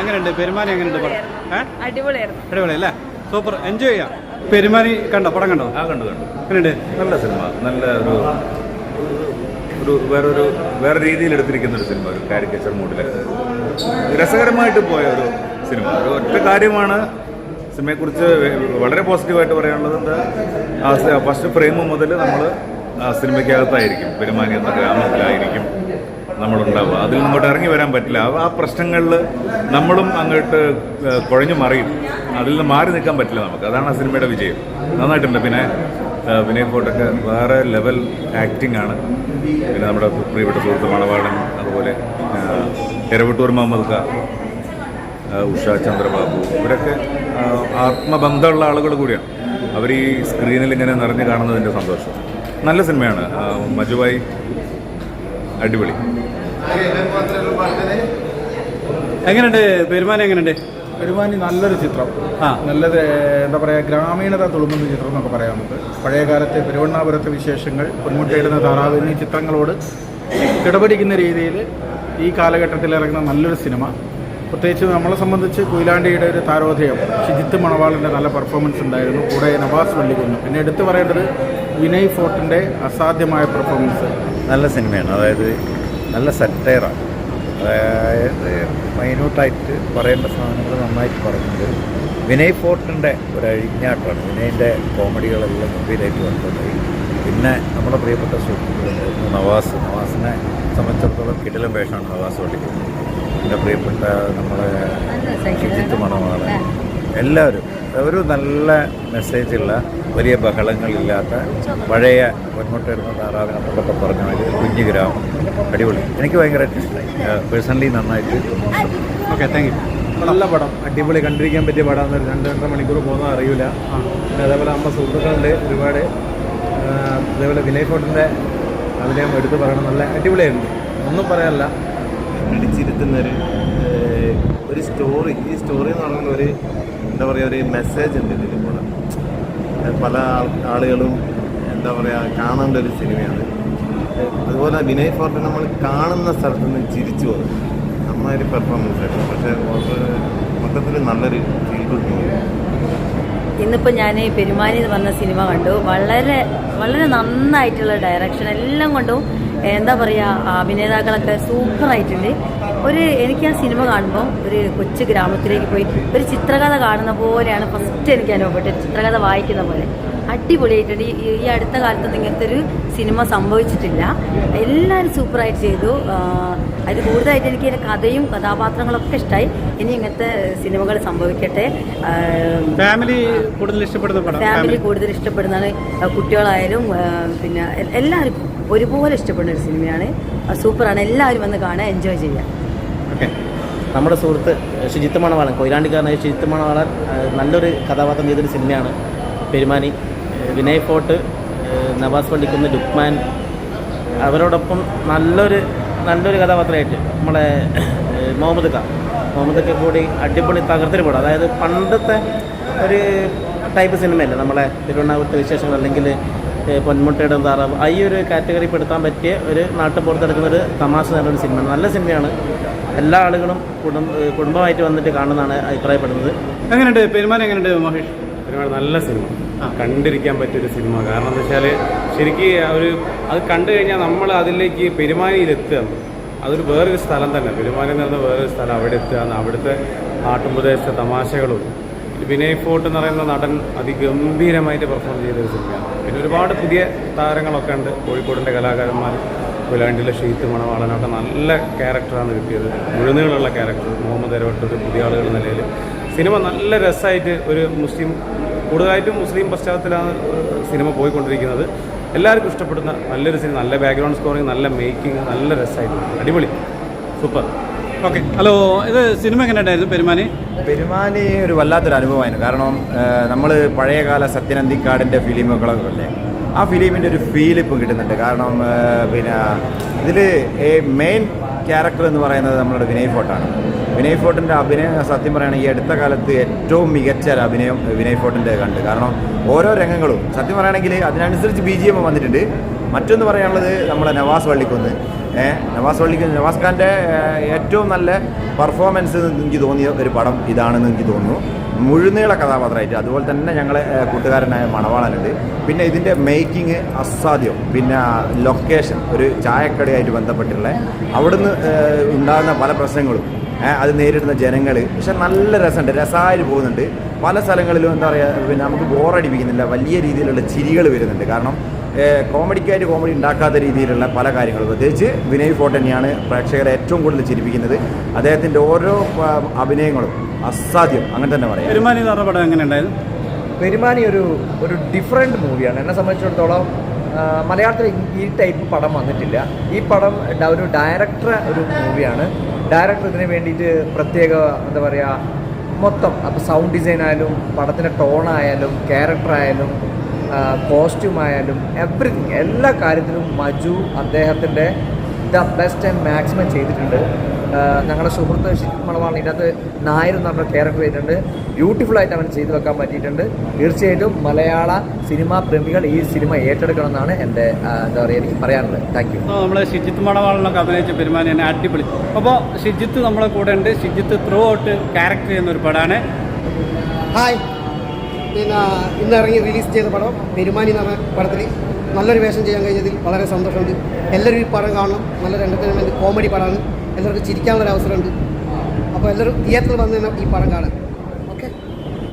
എങ്ങനെയുണ്ട്? പെരുമാനി എങ്ങനെയുണ്ട് പടം? അടിപൊളിയായിരുന്നു. അടിപൊളി അല്ലേ സൂപ്പർ. എൻജോയ് ചെയ്യാം. പെരുമാനി കണ്ടോ? പടം കണ്ടോ? ആ കണ്ടു കണ്ടു. എങ്ങനെയുണ്ട്? നല്ല സിനിമ. നല്ല ഒരു ഒരു വേറൊരു വേറെ രീതിയിൽ എടുത്തിരിക്കുന്ന ഒരു സിനിമ ഒരു കാരിക്കേച്ചർ മൂഡിൽ രസകരമായിട്ട് പോയ ഒരു സിനിമ. ഒരു ഒറ്റ കാര്യമാണ്. സിനിമയെക്കുറിച്ച് വളരെ പോസിറ്റീവായിട്ട് പറയാനുള്ളത് ഫസ്റ്റ് ഫ്രെയിം മുതൽ നമ്മൾ ആ സിനിമയ്ക്കകത്തായിരിക്കും. പെരുമാനി എന്ന ഗ്രാമത്തിലായിരിക്കും. നമ്മളുണ്ടാവുക. അതിൽ നിന്ന് ഇങ്ങോട്ട് ഇറങ്ങി വരാൻ പറ്റില്ല. ആ- പ്രശ്നങ്ങളിൽ നമ്മളും അങ്ങോട്ട് കുഴഞ്ഞു മറിയും. അതിൽ നിന്ന് മാറി നിൽക്കാൻ പറ്റില്ല നമുക്ക്. അതാണ് ആ സിനിമയുടെ വിജയം. നന്നായിട്ടുണ്ട്. പിന്നെ വിനയ് ഫോട്ടൊക്കെ വേറെ ലെവൽ ആക്ടിംഗ് ആണ്. പിന്നെ നമ്മുടെ പ്രിയപ്പെട്ട സുഹൃത്ത് മണവാളൻ അതുപോലെ എരവട്ടൂർ മുഹമ്മദ് ഖാ ഉഷ ചന്ദ്രബാബു. ഇവരൊക്കെ ആത്മബന്ധമുള്ള ആളുകൾ കൂടിയാണ്. അവർ ഈ സ്ക്രീനിൽ ഇങ്ങനെ നിറഞ്ഞു കാണുന്നതിന്റെ സന്തോഷം. നല്ല സിനിമയാണ്. മജുബായി അടിപൊളി. എങ്ങനെയുണ്ട്? പെരുമാനം എങ്ങനെയുണ്ട്? പെരുമാനി നല്ലൊരു ചിത്രം. ആ. നല്ലത് എന്താ പറയുക ഗ്രാമീണത തുളുമ്പുന്ന ചിത്രം എന്നൊക്കെ പറയാം നമുക്ക് പഴയ കാലത്തെ പെരുവണ്ണാപുരത്തെ വിശേഷങ്ങൾ പൊന്മുട്ടയിടുന്ന താറാവ് എന്നീ ചിത്രങ്ങളോട് കിടപിടിക്കുന്ന രീതിയിൽ ഈ കാലഘട്ടത്തിൽ ഇറങ്ങുന്ന നല്ലൊരു സിനിമ. പ്രത്യേകിച്ച് നമ്മളെ സംബന്ധിച്ച് കൊയിലാണ്ടിയുടെ ഒരു താരോധയം ഷിജിത്ത് മണവാളിന്റെ നല്ല പെർഫോമൻസ് ഉണ്ടായിരുന്നു. കൂടെ നവാസ് വള്ളിക്കുന്നു പിന്നെ എടുത്തു പറയേണ്ടത് വിനയ് ഫോർട്ടിന്റെ അസാധ്യമായ പെർഫോമൻസ് നല്ല സിനിമയാണ്. അതായത് നല്ല സെറ്റയറാണ്. അതായത് മൈന്യൂട്ടായിട്ട് പറയേണ്ട സാധനങ്ങൾ നന്നായിട്ട് പറയുന്നുണ്ട്. വിനയ് ഫോർട്ടിന്റെ ഒരു അഴിഞ്ഞാട്ടമാണ്. വിനയിന്റെ കോമഡികളെല്ലാം ഗംഭീരമായിട്ട് വന്നത് പിന്നെ നമ്മുടെ പ്രിയപ്പെട്ട സുഹൃത്തുക്കളുണ്ടായിരുന്നു നവാസ്. നവാസിനെ സംബന്ധിച്ചിടത്തോളം കിടിലം വേഷമാണ് നവാസ് പഠിക്കുന്നത് പിന്നെ പ്രിയപ്പെട്ട നമ്മളെ ശുചിത്വമാണ് മണവാളൻ. എല്ലാവരും ഒരു നല്ല മെസ്സേജുള്ള വലിയ ബഹളങ്ങളില്ലാത്ത പഴയ പൊന്മുട്ടിടുന്ന താറാവിനെ നമ്മളൊക്കെ പറഞ്ഞ മാതിരി കുഞ്ഞു ഗ്രാമം. അടിപൊളി. എനിക്ക് ഭയങ്കരമായിട്ട് ഇഷ്ടമായി പേഴ്സണലി നന്നായിട്ട്. ഓക്കെ താങ്ക് യു നല്ല പടം. അടിപൊളി. കണ്ടിരിക്കാൻ പറ്റിയ പടം രണ്ട് രണ്ടര മണിക്കൂർ പോകുന്നത് അറിയില്ല പിന്നെ അതേപോലെ നമ്മുടെ സുഹൃത്തുക്കളുണ്ട് ഒരുപാട്. അതേപോലെ വിനയ് ഫോട്ടിന്റെ അഭിനയം എടുത്തു പറയണം നല്ല അടിപൊളിയായിരുന്നു ഒന്നും പറയാനല്ല പിടിച്ചിരുത്തുന്നൊരു ഏഹ്, ഒരു സ്റ്റോറി ഈ സ്റ്റോറി എന്ന് പറയുന്ന ഒരു എന്താ പറയുക ഒരു മെസ്സേജ് ഉണ്ട് ഇതിൽ കൂടെ പല ആളുകളും എന്താ പറയുക കാണേണ്ട ഒരു സിനിമയാണ്. അതുപോലെ വിനയ് ഫോർട്ട് നമ്മൾ കാണുന്ന സ്ഥലത്ത് നിന്ന് ചിരിച്ചു പോകും. നന്നായൊരു പെർഫോമൻസ് ആയിരുന്നു. പക്ഷേ മൊത്തത്തിൽ നല്ലൊരു ഫീൽ ഗുഡ് മൂവി ഇന്നിപ്പോൾ ഞാൻ പെരുമാനി എന്ന് പറഞ്ഞ സിനിമ കണ്ടു. വളരെ വളരെ നന്നായിട്ടുള്ള ഡയറക്ഷൻ എല്ലാം കൊണ്ടും എന്താ പറയുക അഭിനേതാക്കളൊക്കെ സൂപ്പറായിട്ടുണ്ട്. ഒരു എനിക്ക് ആ സിനിമ കാണുമ്പോൾ ഒരു കൊച്ചു ഗ്രാമത്തിലേക്ക് പോയി ഒരു ചിത്രകഥ കാണുന്ന പോലെയാണ് ഫസ്റ്റ് എനിക്ക് അനുഭവപ്പെട്ടത്. ചിത്രകഥ വായിക്കുന്ന പോലെ. അടിപൊളിയായിട്ടുണ്ട്. ഈ ഈ അടുത്ത കാലത്തൊന്നും ഇങ്ങനത്തെ ഒരു സിനിമ സംഭവിച്ചിട്ടില്ല. എല്ലാവരും സൂപ്പറായിട്ട് ചെയ്തു. അത് അതിൽ കൂടുതലായിട്ട് എനിക്ക് എന്റെ കഥയും കഥാപാത്രങ്ങളൊക്കെ ഇഷ്ടമായി ഇനി ഇങ്ങനത്തെ സിനിമകൾ സംഭവിക്കട്ടെ. ഫാമിലി കൂടുതൽ ഇഷ്ടപ്പെടുന്ന പടം? ഫാമിലി കൂടുതൽ ഇഷ്ടപ്പെടുന്നതാണ്. കുട്ടികളായാലും പിന്നെ എല്ലാവർക്കും ഒരുപോലെ ഇഷ്ടപ്പെടുന്ന ഒരു സിനിമയാണ്. സൂപ്പറാണ്. എല്ലാവരും വന്ന് കാണാൻ എൻജോയ് ചെയ്യാം ഓക്കെ. നമ്മുടെ സുഹൃത്ത് ശുചിത്വ മണവാളൻ കൊയിലാണ്ടിക്കാരനായ ശുചിത്വ മണവാളൻ നല്ലൊരു കഥാപാത്രം ചെയ്തൊരു സിനിമയാണ്. പെരുമാനി. വിനയ് ഫോർട്ട് നവാസ് പള്ളിക്കുന്ന് ലുക്മാൻ അവരോടൊപ്പം നല്ലൊരു നല്ലൊരു കഥാപാത്രമായിട്ട് നമ്മളെ മുഹമ്മദ് ഖാൻ. മുഹമ്മദ് ഖാൻ കൂടി അടിപൊളി തകർത്തിൽ പടം. അതായത് പണ്ടത്തെ ഒരു ടൈപ്പ് സിനിമയല്ല നമ്മളെ തിരുവണ്ണാമത്തെ വിശേഷങ്ങൾ അല്ലെങ്കിൽ പൊന്മുട്ടയുടെ താറാവ്. ആ ഈ ഒരു കാറ്റഗറി പെടുത്താൻ പറ്റിയ ഒരു നാട്ടിൽ പുറത്തെടുക്കുന്ന ഒരു തമാശ നല്ലൊരു ഒരു സിനിമയാണ്. നല്ല സിനിമയാണ്. എല്ലാ ആളുകളും കുടുംബ കുടുംബമായിട്ട് വന്നിട്ട് കാണുന്നതാണ് അഭിപ്രായപ്പെടുന്നത്. എങ്ങനെയുണ്ട്? പെരുമാനി എങ്ങനെയുണ്ട് മഹേഷ്? ഒരുപാട് നല്ല സിനിമ. കണ്ടിരിക്കാൻ പറ്റിയൊരു സിനിമ. കാരണം എന്താ വെച്ചാൽ ശരിക്ക് അവർ അത് കണ്ടു കഴിഞ്ഞാൽ നമ്മൾ അതിലേക്ക് പെരുമാനിയിലെത്തുക. അതൊരു വേറൊരു സ്ഥലം തന്നെ. പെരുമാനി എന്ന് പറയുന്ന വേറൊരു സ്ഥലം അവിടെ എത്തുക. അവിടുത്തെ നാട്ടുപ്രദേശത്തെ തമാശകളും. വിനയ് ഫോർട്ട് എന്ന് പറയുന്ന നടൻ അതിഗംഭീരമായിട്ട് പെർഫോം ചെയ്തൊരു സിനിമയാണ്. പിന്നെ ഒരുപാട് പുതിയ താരങ്ങളൊക്കെ ഉണ്ട്. കോഴിക്കോടിന്റെ കലാകാരന്മാർ കൊയിലാണ്ടിലെ ഷീത്ത് മണവാളനൊക്കെ നല്ല ക്യാരക്ടറാണ് കിട്ടിയത്. മുഴുന്നുകളുള്ള ക്യാരക്ടർ മുഹമ്മദ് അരവട്ടൂർ പുതിയ ആളുകളുടെ നിലയിൽ സിനിമ നല്ല രസമായിട്ട് ഒരു മുസ്ലിം കൂടുതലായിട്ടും മുസ്ലിം പശ്ചാത്തലത്തിലാണ് സിനിമ പോയിക്കൊണ്ടിരിക്കുന്നത്. എല്ലാവർക്കും ഇഷ്ടപ്പെടുന്ന നല്ലൊരു സിനിമ നല്ല ബാക്ക്ഗ്രൗണ്ട് സ്കോറിങ് നല്ല മേക്കിംഗ് നല്ല രസമായിരുന്നു. അടിപൊളി. സൂപ്പർ ഓക്കെ ഹലോ ഇത് സിനിമ എങ്ങനെ ഉണ്ടായിരുന്നു പെരുമാനി? പെരുമാനി ഒരു വല്ലാത്തൊരു അനുഭവമായിരുന്നു. കാരണം നമ്മൾ പഴയകാല സത്യനന്ദിക്കാടിന്റെ ഫിലിമുകളൊക്കെ അല്ലേ ആ ഫിലിമിന്റെ ഒരു ഫീൽ ഇപ്പം കിട്ടുന്നുണ്ട്. കാരണം പിന്നെ ഇതിൽ മെയിൻ ക്യാരക്ടർ എന്ന് പറയുന്നത് നമ്മളുടെ വിനയ് ഫോർട്ടാണ്. വിനയ് ഫോർട്ടിന്റെ അഭിനയം സത്യം പറയുകയാണെങ്കിൽ അടുത്ത കാലത്ത് ഏറ്റവും മികച്ച ഒരു അഭിനയം വിനയ് ഫോർട്ടിന്റെ കണ്ട്. കാരണം ഓരോ രംഗങ്ങളും സത്യം പറയുകയാണെങ്കിൽ അതിനനുസരിച്ച് ബി ജി എം വന്നിട്ടുണ്ട്. മറ്റൊന്ന് പറയാനുള്ളത് നമ്മുടെ നവാസ് വള്ളിക്കുന്ന്. നവാസ് വള്ളിക്കുന്ന് നവാസ് ഖാന്റെ ഏറ്റവും നല്ല പെർഫോമൻസ് എനിക്ക് തോന്നിയ ഒരു പടം ഇതാണെന്ന് എനിക്ക് തോന്നുന്നു. മുഴുനീള കഥാപാത്രമായിട്ട്. അതുപോലെ തന്നെ ഞങ്ങളെ കൂട്ടുകാരനായ മണവാളനുണ്ട്. പിന്നെ ഇതിന്റെ മേക്കിംഗ് അസാധ്യം. പിന്നെ ലൊക്കേഷൻ ഒരു ചായക്കടയായിട്ട് ബന്ധപ്പെട്ടുള്ള അവിടുന്ന് ഉണ്ടാകുന്ന പല പ്രശ്നങ്ങളും അത് നേരിടുന്ന ജനങ്ങൾ പക്ഷെ നല്ല രസമുണ്ട്. രസമായിട്ട് പോകുന്നുണ്ട്. പല സ്ഥലങ്ങളിലും എന്താ പറയുക പിന്നെ നമുക്ക് ബോറടിപ്പിക്കുന്നില്ല വലിയ രീതിയിലുള്ള ചിരികൾ വരുന്നുണ്ട്. കാരണം കോമഡിക്കായിട്ട് കോമഡി ഉണ്ടാക്കാത്ത രീതിയിലുള്ള പല കാര്യങ്ങളും. പ്രത്യേകിച്ച് വിനയ് ഫോർട്ട് തന്നെയാണ് പ്രേക്ഷകരെ ഏറ്റവും കൂടുതൽ ചിരിപ്പിക്കുന്നത്. അദ്ദേഹത്തിന്റെ ഓരോ അഭിനയങ്ങളും അസാധ്യം. അങ്ങനെ തന്നെ പറയാം. പെരുമാനി എന്ന് പറഞ്ഞ പടം എങ്ങനെ ഉണ്ടായിരുന്നു? പെരുമാനി ഒരു ഒരു ഡിഫറെന്റ് മൂവിയാണ് എന്നെ സംബന്ധിച്ചിടത്തോളം മലയാളത്തിൽ ഈ ടൈപ്പ് പടം വന്നിട്ടില്ല. ഈ പടം ഒരു ഡയറക്ടർ ഒരു മൂവിയാണ് ഡയറക്ടർ ഇതിന് വേണ്ടിയിട്ട് പ്രത്യേക എന്താ പറയുക മൊത്തം അപ്പോൾ സൗണ്ട് ഡിസൈൻ ആയാലും പടത്തിന്റെ ടോണായാലും ക്യാരക്ടർ ആയാലും കോസ്റ്റ്യൂം ആയാലും എവറിത്തിങ് എല്ലാ കാര്യത്തിലും മജു അദ്ദേഹത്തിന്റെ ദ ബെസ്റ്റ് ആൻഡ് മാക്സിമം ചെയ്തിട്ടുണ്ട്. ഞങ്ങളുടെ സുഹൃത്ത് മണവാളൻ ഇതിനകത്ത് നായർ എന്ന് പറഞ്ഞ ക്യാരക്ടർ ചെയ്തിട്ടുണ്ട് ബ്യൂട്ടിഫുൾ ആയിട്ട് അവൻ ചെയ്തു വെക്കാൻ പറ്റിയിട്ടുണ്ട്. തീർച്ചയായിട്ടും മലയാള സിനിമാ പ്രേമികൾ ഈ സിനിമ ഏറ്റെടുക്കണം എന്നാണ് എന്റെ എന്താ പറയുക എനിക്ക് പറയാനുള്ളത്. താങ്ക് യു നമ്മൾ ഷിജിത്ത് മണവാളിനൊക്കെ അഭിനയിച്ച പെരുമാനി എന്നെ അടിപൊളി. അപ്പോൾ ഷിജിത്ത് നമ്മളെ കൂടെ ഉണ്ട്. ഷിജിത്ത് ത്രൂ ഔട്ട് ക്യാരക്ടർ ചെയ്യുന്ന ഒരു പടമാണ് ഹായ് പിന്നെ ഇന്ന് ഇറങ്ങി റിലീസ് ചെയ്ത പടം പെരുമാനി എന്ന് പറഞ്ഞ പടത്തിൽ നല്ലൊരു വേഷം ചെയ്യാൻ കഴിഞ്ഞതിൽ വളരെ സന്തോഷമുണ്ട്. എല്ലാവരും ഈ പടം കാണണം. നല്ലൊരു എന്റർടൈൻമെന്റ് കോമഡി പടമാണ്. എല്ലാവർക്കും ചിരിക്കാനുള്ളൊരു അവസരമുണ്ട്. അപ്പോൾ എല്ലാവരും തിയേറ്ററിൽ വന്ന് തന്നെ ഈ പടം കാണാം